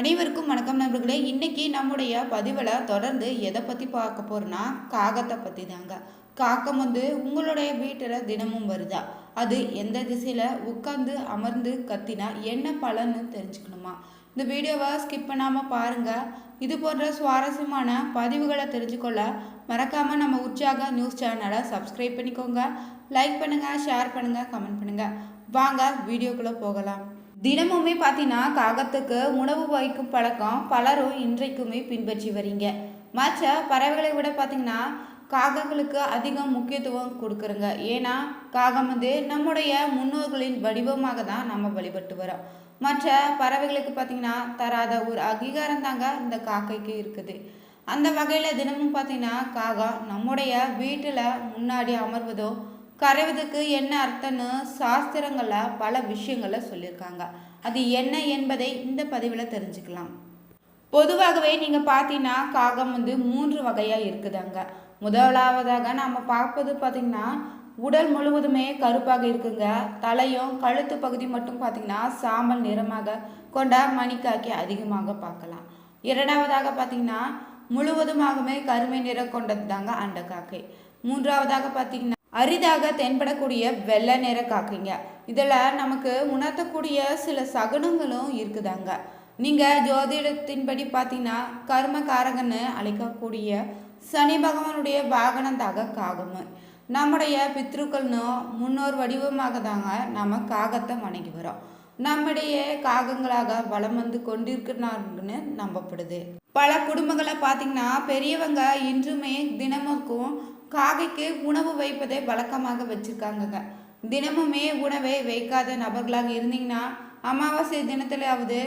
அனைவருக்கும் வணக்கம் நண்பர்களே. இன்றைக்கி நம்முடைய பதிவில் தொடர்ந்து எதை பற்றி பார்க்க போகிறோன்னா காகத்தை பற்றி தாங்க. காகம் வந்து உங்களுடைய வீட்டில் தினமும் வருதா? அது எந்த திசையில் உட்காந்து அமர்ந்து கத்தினா என்ன பலன்னு தெரிஞ்சுக்கணுமா? இந்த வீடியோவை ஸ்கிப் பண்ணாமல் பாருங்கள் இது போன்ற சுவாரஸ்யமான பதிவுகளை தெரிஞ்சுக்கொள்ள மறக்காமல் நம்ம உற்சாக நியூஸ் சேனலை சப்ஸ்கிரைப் பண்ணிக்கோங்க. லைக் பண்ணுங்கள் ஷேர் பண்ணுங்கள் கமெண்ட் பண்ணுங்கள் வாங்க வீடியோக்குள்ளே போகலாம். தினமுமே பார்த்தீங்கன்னா காகத்துக்கு உணவு வைக்கும் பழக்கம் பலரும் இன்றைக்குமே பின்பற்றி வரீங்க மற்ற பறவைகளை விட பார்த்தீங்கன்னா காகங்களுக்கு அதிகம் முக்கியத்துவம் கொடுக்குறோங்க. ஏன்னா காகம் வந்து நம்முடைய முன்னோர்களின் வடிவமாக தான் நம்ம வழிபட்டு வரோம் மற்ற பறவைகளுக்கு பார்த்தீங்கன்னா தராத ஒரு அங்கீகாரம் தாங்க இந்த காக்கைக்கு இருக்குது. அந்த வகையில் தினமும் பார்த்தீங்கன்னா காகம் நம்முடைய வீட்டில் முன்னாடி அமர்வதோ கரைவதுக்கு என்ன அர்த்தம்னு சாஸ்திரங்களில் பல விஷயங்களை சொல்லியிருக்காங்க. அது என்ன என்பதை இந்த பதிவில் தெரிஞ்சுக்கலாம். பொதுவாகவே நீங்கள் பார்த்தீங்கன்னா காகம் வந்து மூன்று வகையாக இருக்குதாங்க. முதலாவதாக நாம் பார்ப்பது பார்த்திங்கன்னா உடல் முழுவதுமே கருப்பாக இருக்குங்க. தலையும் கழுத்து பகுதி மட்டும் பார்த்திங்கன்னா சாம்பல் நிறமாக கொண்ட மணிக்காக்கி அதிகமாக பார்க்கலாம். இரண்டாவதாக பார்த்திங்கன்னா முழுவதுமாகவே கருமை நிறம் கொண்டது தாங்க அந்த காக்கை மூன்றாவதாக பார்த்திங்கன்னா அரிதாக தென்படக்கூடிய வெள்ளை நிற காக்கைங்க. இதில் நமக்கு உணர்த்தக்கூடிய சில சகுனங்களும் இருக்குதாங்க. நீங்கள் ஜோதிடத்தின்படி பார்த்தீங்கன்னா கர்மகாரகன்னு அழைக்கக்கூடிய சனி பகவானுடைய வாகனந்தாக காகம். நம்முடைய பித்ருக்கள்னு முன்னோர் வடிவமாக தாங்க நம்ம காகத்தை வணங்கி வரோம் நம்முடைய காகங்களாக வளம் வந்து கொண்டிருக்கிறாங்கன்னு நம்பப்படுது. பல குடும்பங்களை பார்த்தீங்கன்னா பெரியவங்க இன்றுமே தினமுக்கும் காகைக்கு உணவு வைப்பதை வழக்கமாக வச்சுருக்காங்கங்க. தினமுமே உணவை வைக்காத நபர்களாக இருந்தீங்கன்னா அமாவாசை தினத்திலாவது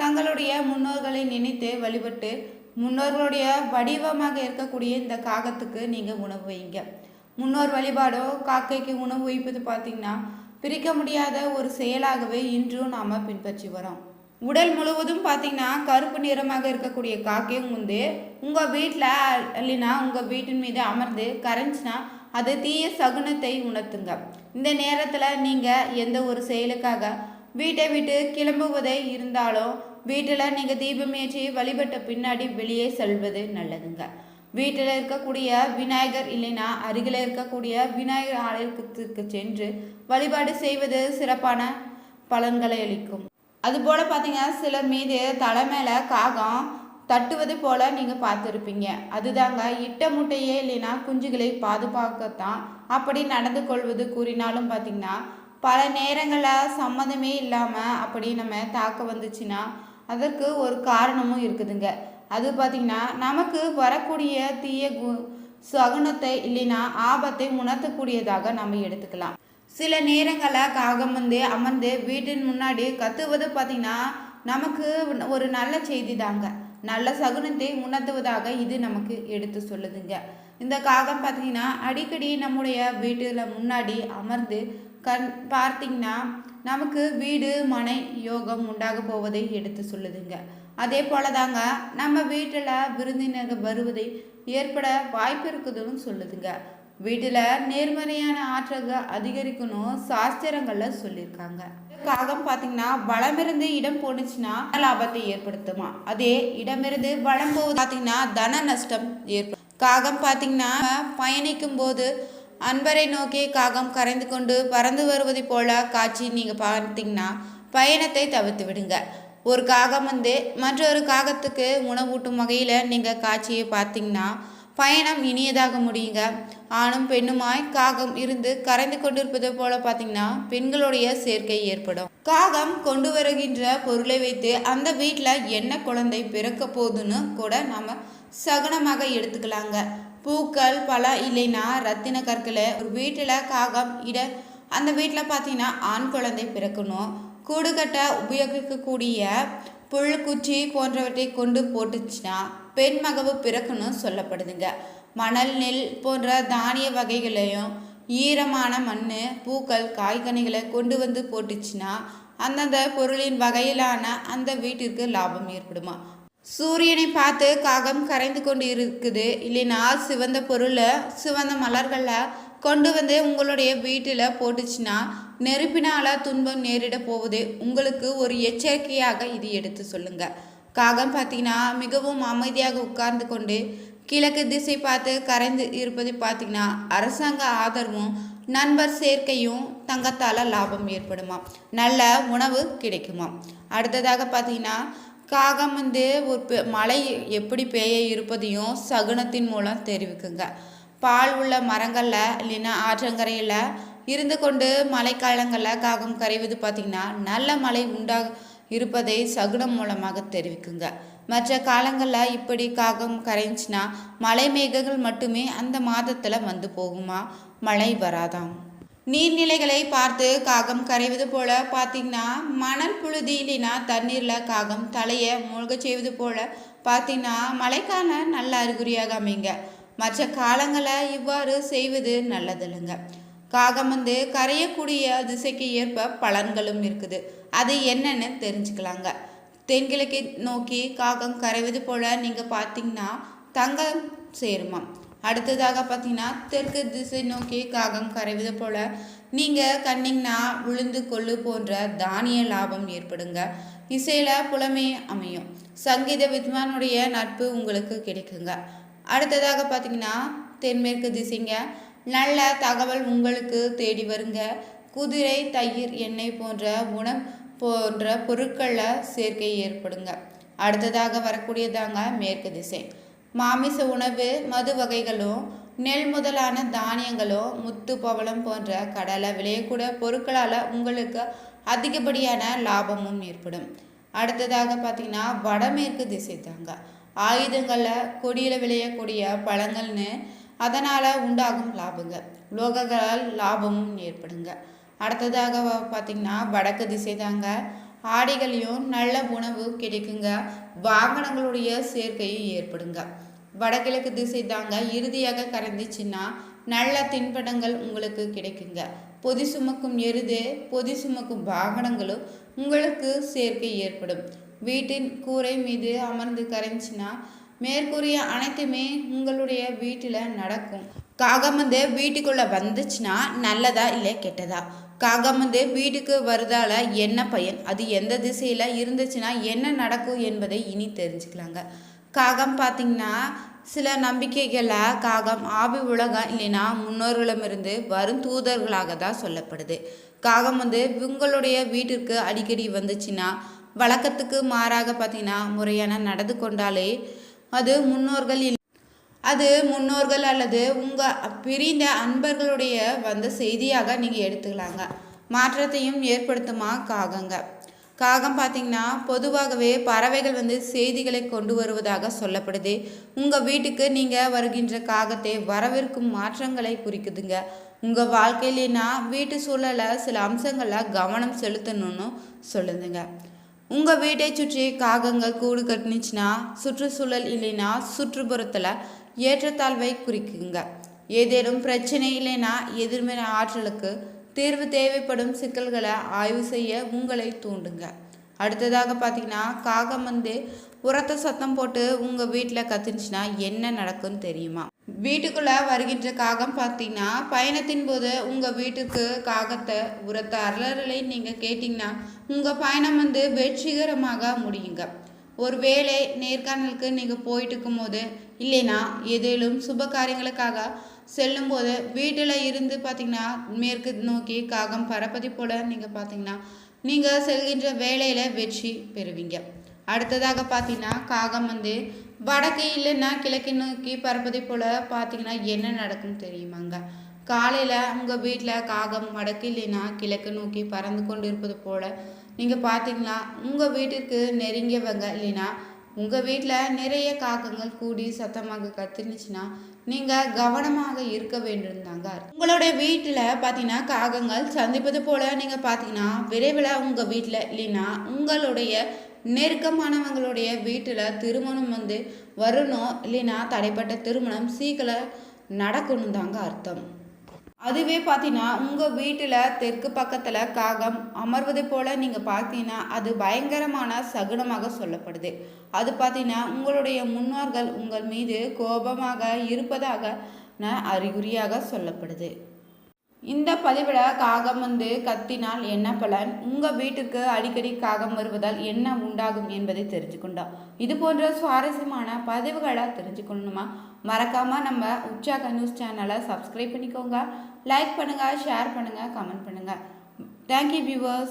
தங்களுடைய முன்னோர்களை நினைத்து வழிபட்டு முன்னோர்களுடைய வடிவமாக இருக்கக்கூடிய இந்த காகத்துக்கு நீங்கள் உணவு வைங்க. முன்னோர் வழிபாடோ காக்கைக்கு உணவு வைப்பது பார்த்திங்கன்னா பிரிக்க முடியாத ஒரு செயலாகவே இன்றும் நாம் பின்பற்றி வரோம் உடல் முழுவதும் பார்த்தீங்கன்னா கருப்பு நிறமாக இருக்கக்கூடிய காக்கையும் வந்து உங்கள் வீட்டில் இல்லைன்னா உங்கள் வீட்டின் மீது அமர்ந்து கரைஞ்சினா அது தீய சகுனத்தை உணர்த்துங்க. இந்த நேரத்தில் நீங்கள் எந்த ஒரு செயலுக்காக வீட்டை விட்டு கிளம்புவதே இருந்தாலும் வீட்டில் நீங்கள் தீபம் ஏற்றி வழிபட்ட பின்னாடி வெளியே செல்வது நல்லதுங்க. வீட்டில் இருக்கக்கூடிய விநாயகர் இல்லைன்னா அருகில் இருக்கக்கூடிய விநாயகர் ஆலயத்துக்கு சென்று வழிபாடு செய்வது சிறப்பான பலன்களை அளிக்கும். அதுபோல் பார்த்தீங்கன்னா சிலர் மீது தலை மேலே காகம் தட்டுவது போல் நீங்கள் பார்த்துருப்பீங்க. அதுதாங்க இட்ட முட்டையே இல்லைன்னா குஞ்சுகளை பாதுகாக்கத்தான் அப்படி நடந்து கொள்வது கூறினாலும் பார்த்தீங்கன்னா பல நேரங்களில் சம்மந்தமே இல்லாமல் அப்படி நம்ம தாக்க வந்துச்சுன்னா அதற்கு ஒரு காரணமும் இருக்குதுங்க. அது பார்த்திங்கன்னா நமக்கு வரக்கூடிய தீய கு சகுனத்தை இல்லைன்னா ஆபத்தை உணர்த்தக்கூடியதாக நம்ம எடுத்துக்கலாம். சில நேரங்களில் காகம் வந்து அமர்ந்து வீட்டின் முன்னாடி கத்துவது பார்த்திங்கன்னா நமக்கு ஒரு நல்ல செய்தி தாங்க. நல்ல சகுனத்தை உணர்த்துவதாக இது நமக்கு எடுத்து சொல்லுதுங்க. இந்த காகம் பார்த்திங்கன்னா அடிக்கடி நம்முடைய வீட்டில் முன்னாடி அமர்ந்து கண் பார்த்திங்கன்னா நமக்கு வீடு மனை யோகம் உண்டாக போவதை எடுத்து சொல்லுதுங்க. அதே போல தாங்க நம்ம வீட்டில் விருந்தினர்கள் வருவதை ஏற்பட வாய்ப்பு இருக்குதுன்னு சொல்லுதுங்க. வீட்டில் நேர்மறையான ஆற்றல்கள் அதிகரிக்கணும் சாஸ்திரங்களில் சொல்லியிருக்காங்க. காகம் பார்த்தீங்கன்னா வளமிருந்து இடம் போணுச்சுன்னா லாபத்தை ஏற்படுத்துமா? அதே இடமிருந்து வளம் போகுது பார்த்தீங்கன்னா தன நஷ்டம் ஏற்படும். காகம் பார்த்தீங்கன்னா பயணிக்கும் போது அன்பரை நோக்கி காகம் கரைந்து கொண்டு பறந்து வருவதை போல காட்சி நீங்கள் பார்த்தீங்கன்னா பயணத்தை தவிர்த்து விடுங்க. ஒரு காகம் வந்து மற்றொரு காகத்துக்கு உணவூட்டும் வகையில் நீங்கள் காட்சியை பார்த்தீங்கன்னா பயணம் இனியதாக முடியுங்க. ஆணும் பெண்ணுமாய் காகம் இருந்து கரைந்து கொண்டிருப்பது போல பார்த்தீங்கன்னா பெண்களுடைய சேர்க்கை ஏற்படும். காகம் கொண்டு வருகின்ற பொருளை வைத்து அந்த வீட்டில் என்ன குழந்தை பிறக்க போகுதுன்னு கூட நம்ம சகுனமாக எடுத்துக்கலாங்க. பூக்கள் பல இல்லைன்னா ரத்தின கற்களை ஒரு வீட்டில் காகம் இட அந்த வீட்டில் பார்த்தீங்கன்னா ஆண் குழந்தை பிறக்கணும். கூடுகட்ட உபயோகிக்கக்கூடிய புல் குச்சி போன்றவற்றை கொண்டு போட்டுச்சுன்னா பெண் மகவு பிறக்குன்னு சொல்லப்படுதுங்க. மணல் நெல் போன்ற தானிய வகைகளையும் ஈரமான மண் பூக்கள் காய்கனிகளை கொண்டு வந்து போட்டுச்சுன்னா அந்தந்த பொருளின் வகையிலான அந்த வீட்டிற்கு லாபம் ஏற்படுமா? சூரியனை பார்த்து காகம் கரைந்து கொண்டு இருக்குது இல்லைன்னா சிவந்த பொருளை சிவந்த மலர்களில் கொண்டு வந்து உங்களுடைய வீட்டில் போட்டுச்சுன்னா நெருப்பினால் துன்பம் நேரிட போவது உங்களுக்கு ஒரு எச்சரிக்கையாக இது எடுத்து சொல்லுங்கள் காகம் பார்த்தீங்கன்னா மிகவும் அமைதியாக உட்கார்ந்து கொண்டு கிழக்கு திசை பார்த்து கரைந்து இருப்பது பார்த்தீங்கன்னா அரசாங்க ஆதரவும் நண்பர் சேர்க்கையும் தங்கத்தால் லாபம் ஏற்படுமா? நல்ல உணவு கிடைக்குமா? அடுத்ததாக பார்த்தீங்கன்னா காகம் வந்து ஒரு பெ- மழை எப்படி பெய்ய இருப்பதையும் சகுனத்தின் மூலம் தெரிவிக்குங்க. பால் உள்ள மரங்களில் இல்லைன்னா ஆற்றங்கரையில் இருந்து கொண்டு மழைக்காலங்களில் காகம் கரைவது பார்த்திங்கன்னா நல்ல மழை உண்டாக இருப்பதை சகுனம் மூலமாக தெரிவிக்குங்க. மற்ற காலங்களில் இப்படி காகம் கரைஞ்சினா மழை மேகங்கள் மட்டுமே அந்த மாதத்தில் வந்து போகுமா? மழை வராதாம். நீர்நிலைகளை பார்த்து காகம் கரைவது போல பார்த்தீங்கன்னா மணல் புழுதி இல்லைன்னா தண்ணீரில் காகம் தலையை மூழ்க செய்வது போல பார்த்தீங்கன்னா மழைக்கான நல்ல அறிகுறியாக அமைங்க. மற்ற காலங்களில் இவ்வாறு செய்வது நல்லதில்லைங்க. காகம் வந்து கரையக்கூடிய திசைக்கு ஏற்ப பலன்களும் இருக்குது. அது என்னன்னு தெரிஞ்சுக்கலாங்க. தென்கிழக்கை நோக்கி காகம் கரைவது போல நீங்கள் பார்த்தீங்கன்னா தங்கம் சேருமா. அடுத்ததாக பார்த்தீங்கன்னா தெற்கு திசை நோக்கி காகம் கரைவது போல நீங்கள் கண்ணிங்கன்னா உளுந்து கொள்ளு போன்ற தானிய லாபம் ஏற்படுங்க. இசையில் புலமே அமையும். சங்கீத வித்வானுடைய நட்பு உங்களுக்கு கிடைக்குங்க. அடுத்ததாக பார்த்தீங்கன்னா தென்மேற்கு திசைங்க. நல்ல தகவல் உங்களுக்கு தேடி வருங்க. குதிரை தயிர் எண்ணெய் போன்ற உணவு போன்ற பொருட்களில் சேர்க்கை ஏற்படுங்க. அடுத்ததாக வரக்கூடியதாங்க மேற்கு திசை. மாமிச உணவு மது வகைகளும் நெல் முதலான தானியங்களும் முத்து பவளம் போன்ற கடலை விளையக்கூடிய பொருட்களால் உங்களுக்கு அதிகப்படியான லாபமும் ஏற்படும். அடுத்ததாக பார்த்தீங்கன்னா வடமேற்கு திசை தாங்க. ஆயுதங்களில் கொடியில் விளையக்கூடிய பழங்கள்னு அதனால் உண்டாகும் லாபங்க. உலோகங்களால் லாபமும் ஏற்படுங்க. அடுத்ததாக பார்த்திங்கன்னா பார்த்தீங்கன்னா வடக்கு திசை தாங்க. ஆடைகளையும் நல்ல உணவு கிடைக்குங்க. வாகனங்களுடைய சேர்க்கையும் ஏற்படுங்க. வடகிழக்கு திசை தாங்க. இறுதியாக கறந்துச்சுன்னா நல்ல தின்பண்டங்கள் உங்களுக்கு கிடைக்குங்க. பொதி சுமக்கும் எருது பொதி சுமக்கும் வாகனங்களும் உங்களுக்கு சேர்க்கை ஏற்படும். வீட்டின் கூரை மீது அமர்ந்து கரைஞ்சின்னா மேற்கூறிய அனைத்துமே உங்களுடைய வீட்டில் நடக்கும். காகம் வந்து வீட்டுக்குள்ளே வந்துச்சுன்னா நல்லதா இல்லை கெட்டதா? காகம் வந்து வீட்டுக்கு வருதால என்ன பயன்? அது எந்த திசையில் இருந்துச்சுன்னா என்ன நடக்கும் என்பதை இனி தெரிஞ்சுக்கலாங்க. காகம் பார்த்தீங்கன்னா சில நம்பிக்கைகளில் காகம் ஆவி உலகம் இல்லைன்னா முன்னோர்களிடமிருந்து வரும் தூதர்களாக தான் சொல்லப்படுது. காகம் வந்து உங்களுடைய வீட்டிற்கு அடிக்கடி வந்துச்சுன்னா வழக்கத்துக்கு மாறாக பார்த்தீங்கன்னா முறையான நடந்து கொண்டாலே அது முன்னோர்கள் அது முன்னோர்கள் அல்லது உங்கள் பிரிந்த அன்பர்களுடைய வந்த செய்தியாக நீங்கள் எடுத்துக்கலாங்க. மாற்றத்தையும் ஏற்படுத்துமா? காகங்க. காகம் பார்த்தீங்கன்னா பொதுவாகவே பறவைகள் வந்து செய்திகளை கொண்டு வருவதாக சொல்லப்படுது. உங்கள் வீட்டுக்கு நீங்கள் வருகின்ற காகத்தை வரவிருக்கும் மாற்றங்களை குறிக்குதுங்க. உங்கள் வாழ்க்கையிலேனா வீட்டு சூழலில் சில அம்சங்களில் கவனம் செலுத்தணும்னு சொல்லுதுங்க. உங்கள் வீட்டை சுற்றி காகங்கள் கூடு கட்டுனுச்சுன்னா சுற்றுச்சூழல் இல்லைன்னா சுற்றுப்புறத்தில் ஏற்றத்தாழ்வை குறிக்குங்க. ஏதேனும் பிரச்சனை இல்லைன்னா எதிர்மறை ஆற்றலுக்கு தீர்வு தேவைப்படும் சிக்கல்களை ஆய்வு செய்ய உங்களை தூண்டுங்க. அடுத்ததாக பார்த்தீங்கன்னா காகம் வந்து உரத்த சத்தம் போட்டு உங்கள் வீட்டில் கத்துனுச்சுன்னா என்ன நடக்கும்னு தெரியுமா? வீட்டுக்குள்ளே வருகின்ற காகம் பார்த்தீங்கன்னா பயணத்தின் போது உங்கள் வீட்டுக்கு காகத்தை உரத்த அலறலை நீங்கள் கேட்டிங்கன்னா உங்கள் பயணம் வந்து வெற்றிகரமாக முடியுங்க. ஒருவேளை நேர்காணலுக்கு நீங்கள் போயிட்டு இருக்கும்போது இல்லைன்னா ஏதேனும் சுப காரியங்களுக்காக செல்லும்போது வீட்டில் இருந்து பார்த்தீங்கன்னா மேற்கு நோக்கி காகம் பரப்பதி போல் நீங்கள் பார்த்தீங்கன்னா நீங்கள் செல்கின்ற வேலையில் வெற்றி பெறுவீங்க. அடுத்ததாக பார்த்தீங்கன்னா காகம் வந்து வடக்கு இல்லைன்னா கிழக்கு நோக்கி பறப்பதை போல் பார்த்தீங்கன்னா என்ன நடக்கும் தெரியுமாங்க? காலையில் உங்கள் வீட்டில் காகம் வடக்கு இல்லைன்னா கிழக்கு நோக்கி பறந்து கொண்டு இருப்பது போல் நீங்கள் பார்த்தீங்கன்னா உங்கள் வீட்டுக்கு நெருங்கியவங்க இல்லைன்னா உங்கள் வீட்டில் நிறைய காகங்கள் கூடி சத்தமாக கத்துனுச்சுன்னா நீங்கள் கவனமாக இருக்க வேண்டும் தாங்க உங்களுடைய வீட்டில் பார்த்தீங்கன்னா காகங்கள் சந்திப்பது போல் நீங்கள் பார்த்தீங்கன்னா விரைவில் உங்கள் வீட்டில் இல்லைன்னா உங்களுடைய நெருக்கமானவங்களுடைய வீட்டில் திருமணம் வந்து வரணும் இல்லைன்னா தடைப்பட்ட திருமணம் சீக்கிரம் நடக்கணும் தாங்க அர்த்தம். அதுவே பார்த்தீங்கன்னா உங்கள் வீட்டில் தெற்கு பக்கத்தில் காகம் அமர்வதை போல் நீங்கள் பார்த்தீங்கன்னா அது பயங்கரமான சகுனமாக சொல்லப்படுது. அது பார்த்தீங்கன்னா உங்களுடைய முன்னோர்கள் உங்கள் மீது கோபமாக இருப்பதாக அறிகுறியாக சொல்லப்படுது. இந்த பதிவில் காகம் வந்து கத்தினால் என்ன பலன்? உங்கள் வீட்டுக்கு அடிக்கடி காகம் வருவதால் என்ன உண்டாகும் என்பதை தெரிஞ்சுக்கொண்டோம் இது போன்ற சுவாரஸ்யமான பதிவுகளை தெரிஞ்சுக்கணுமா மறக்காமல் நம்ம உற்சாக நியூஸ் சேனலை சப்ஸ்கிரைப் பண்ணிக்கோங்க. லைக் பண்ணுங்கள் ஷேர் பண்ணுங்கள் கமெண்ட் பண்ணுங்கள் தேங்க்யூ வியூவர்ஸ்